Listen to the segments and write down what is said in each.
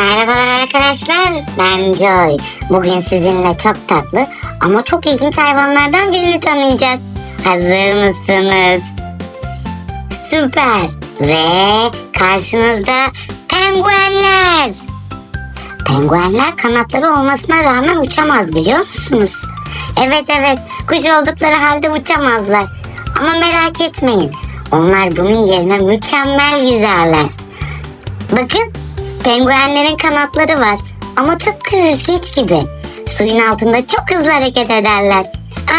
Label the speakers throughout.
Speaker 1: Merhabalar arkadaşlar, ben Joy. Bugün sizinle çok tatlı ama çok ilginç hayvanlardan birini tanıyacağız. Hazır mısınız? Süper. Ve karşınızda penguenler. Penguenler kanatları olmasına rağmen uçamaz biliyor musunuz? Evet evet, kuş oldukları halde uçamazlar. Ama merak etmeyin, onlar bunun yerine mükemmel yüzerler. Bakın penguenlerin kanatları var ama tıpkı yüzgeç gibi. Suyun altında çok hızlı hareket ederler.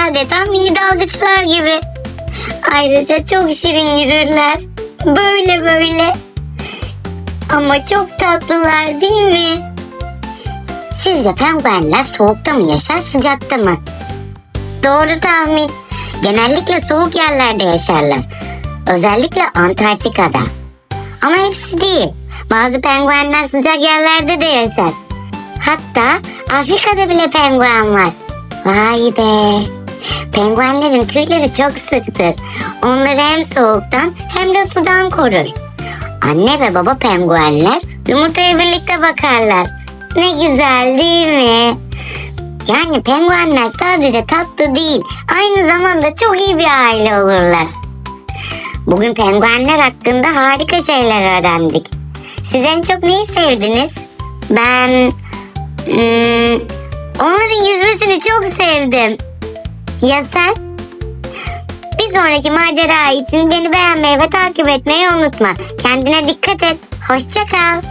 Speaker 1: Adeta mini dalgıçlar gibi. Ayrıca çok şirin yürürler. Böyle böyle. Ama çok tatlılar değil mi? Sizce penguenler soğukta mı yaşar sıcakta mı? Doğru tahmin. Genellikle soğuk yerlerde yaşarlar. Özellikle Antarktika'da. Ama hepsi değil. Bazı penguenler sıcak yerlerde de yaşar. Hatta Afrika'da bile penguen var. Vay be. Penguenlerin tüyleri çok sıktır. Onları hem soğuktan hem de sudan korur. Anne ve baba penguenler yumurtaya birlikte bakarlar. Ne güzel değil mi? Yani penguenler sadece tatlı değil, aynı zamanda çok iyi bir aile olurlar. Bugün penguenler hakkında harika şeyler öğrendik. Siz en çok neyi sevdiniz? Ben... hmm, onların yüzmesini çok sevdim. Ya sen? Bir sonraki macera için beni beğenmeyi ve takip etmeyi unutma. Kendine dikkat et. Hoşça kal.